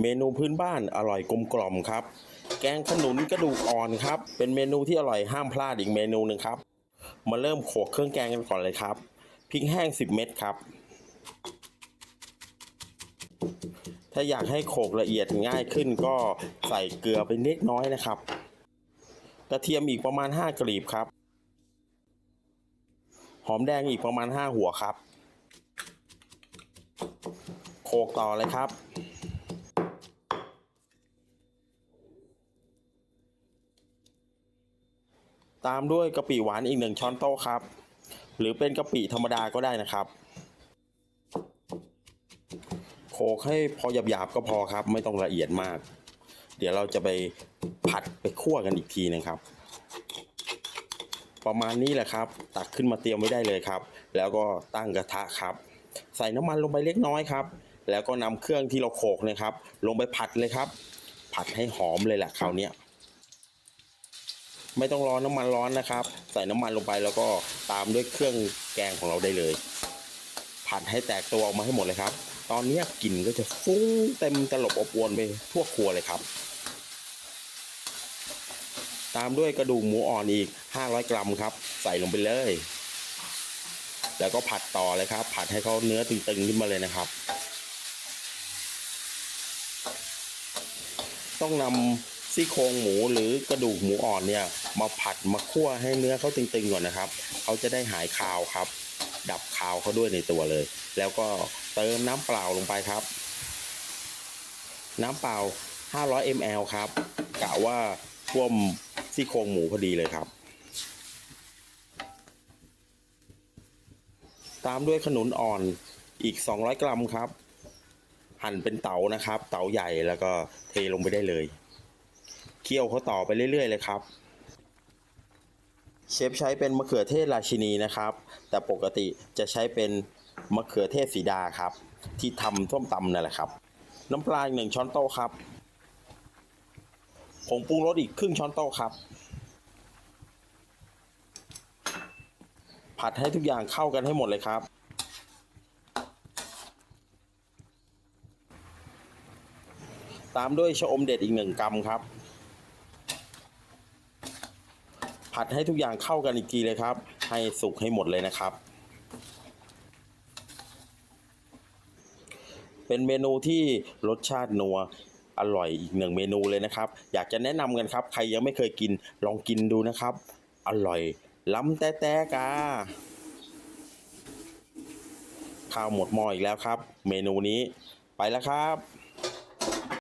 เมนูพื้นบ้านอร่อยกลมกล่อมครับ แกงขนุนกระดูกอ่อนครับ เป็นเมนูที่อร่อยห้ามพลาดอีกเมนูหนึ่งครับ มาเริ่มโขลกเครื่องแกงกันก่อนเลยครับ พริกแห้ง 10 เม็ดครับ ถ้าอยากให้โขลกละเอียดง่ายขึ้นก็ใส่เกลือไปเล็กน้อยนะครับ กระเทียมอีกประมาณ 5กลีบครับ หอมแดงอีกประมาณ 5 หัวครับ โขลกต่อเลยครับ ตามด้วยกะปิหวานอีกหนึ่งช้อนโต๊ะครับ หรือเป็นกะปิธรรมดาก็ได้นะครับโขกให้พอหยาบๆก็พอครับ ไม่ต้องละเอียดมาก เดี๋ยวเราจะไปผัดไปคั่วกันอีกทีนะครับ ประมาณนี้แหละครับ ตักขึ้นมาเตรียมไว้ได้เลยครับ แล้วก็ตั้งกระทะครับ ใส่น้ำมันลงไปเล็กน้อยครับ แล้วก็นำเครื่องที่เราโขกนะครับ ลงไปผัดเลยครับ ผัดให้หอมเลยแหละคราวเนี้ย ไม่ต้องร้อนน้ำมันร้อนนะครับ ใส่น้ำมันลงไปแล้วก็ตามด้วยเครื่องแกงของเราได้เลย ผัดให้แตกตัวออกมาให้หมดเลยครับ ตอนนี้กลิ่นก็จะฟุ้งเต็มตลบอบอวนไปทั่วครัวเลยครับ ตามด้วยกระดูกหมูอ่อนอีก 500 กรัมครับ ใส่ลงไปเลย แล้วก็ผัดต่อเลยครับ ผัดให้เขาเนื้อตึงๆขึ้นมาเลยนะครับ ต้องนำ ซี่โครงหมูหรือกระดูกหมูอ่อนเนี่ยมาผัดมาคั่วให้เนื้อเขาตึงๆก่อนนะครับเขาจะได้หายคาวครับ ดับคาวเขาด้วยในตัวเลย แล้วก็เติมน้ำเปล่าลงไปครับ น้ำเปล่า 500 ml ครับกะว่าท่วมซี่โครงหมูพอดีเลยครับ ตามด้วยขนุนอ่อนอีก 200 กรัมครับ หั่นเป็นเต๋านะครับ เต๋าใหญ่แล้วก็เทลงไปได้เลย คี่ยวเขาต่อไปเรื่อยๆเลยครับเชฟใช้เป็นมะเขือเทศราชินีนะครับ แต่ปกติจะใช้เป็นมะเขือเทศสีดาครับ ที่ทำส้มตำนั่นแหละครับ น้ำปลาอีกหนึ่งช้อนโต๊ะครับผงปรุงรสอีกครึ่งช้อนโต๊ะครับ ผัดให้ทุกอย่างเข้ากันให้หมดเลยครับ ตามด้วยชะอมเด็ดอีกหนึ่งกรัมครับ ผัดให้ทุกอย่างเข้ากันอีกทีเลยครับ ให้สุกให้หมดเลยนะครับ เป็นเมนูที่รสชาตินัวอร่อยอีกหนึ่งเมนูเลยนะครับ อยากจะแนะนำกันครับ ใครยังไม่เคยกินลองกินดูนะครับ อร่อยล้ำแต่แต่กาข้าวหมดหม้ออีกแล้วครับ เมนูนี้ไปแล้วครับ